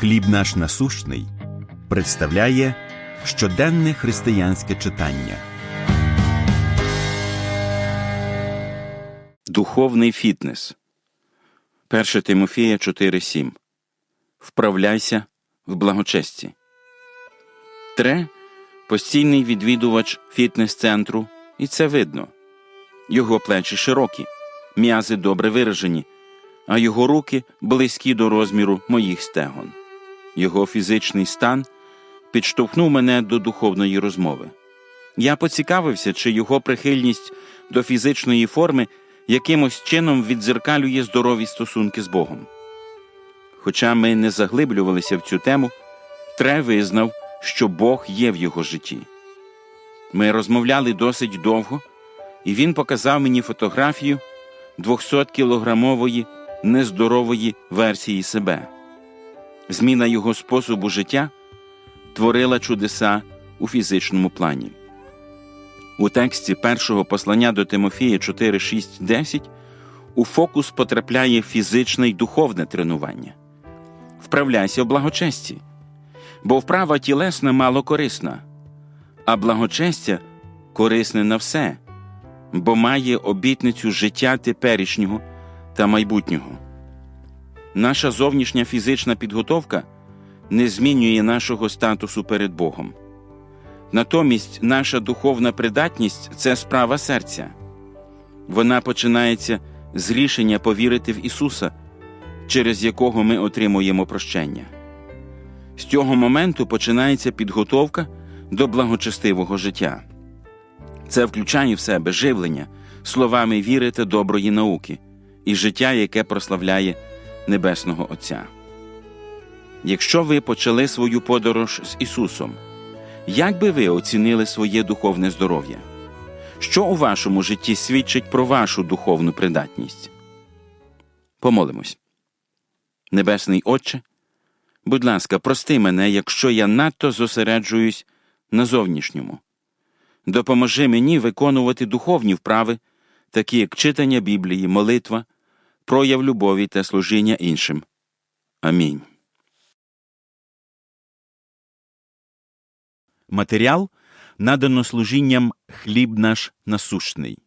Хліб наш насущний представляє щоденне християнське читання. Духовний фітнес. 1 Тимофія 4.7. Вправляйся в благочесті. Тре постійний відвідувач фітнес-центру, і це видно. Його плечі широкі, м'язи добре виражені, а його руки близькі до розміру моїх стегон. Його фізичний стан підштовхнув мене до духовної розмови. Я поцікавився, чи його прихильність до фізичної форми якимось чином віддзеркалює здорові стосунки з Богом. Хоча ми не заглиблювалися в цю тему, Тре визнав, що Бог є в його житті. Ми розмовляли досить довго, і він показав мені фотографію 200-кілограмової нездорової версії себе. Зміна його способу життя творила чудеса у фізичному плані. У тексті першого послання до Тимофія 4, 6, 10 у фокус потрапляє фізичне й духовне тренування. Вправляйся в благочесті, бо вправа тілесна мало корисна, а благочестя корисне на все, бо має обітницю життя теперішнього та майбутнього. Наша зовнішня фізична підготовка не змінює нашого статусу перед Богом. Натомість наша духовна придатність це справа серця. Вона починається з рішення повірити в Ісуса, через якого ми отримуємо прощення. З цього моменту починається підготовка до благочестивого життя. Це включає в себе живлення, словами віри та доброї науки і життя, яке прославляє Небесного Отця. Якщо ви почали свою подорож з Ісусом, як би ви оцінили своє духовне здоров'я? Що у вашому житті свідчить про вашу духовну придатність? Помолимось. Небесний Отче, будь ласка, прости мене, якщо я надто зосереджуюсь на зовнішньому. Допоможи мені виконувати духовні вправи, такі як читання Біблії, молитва, прояв любові та служіння іншим. Амінь. Матеріал надано служінням хліб наш насущний.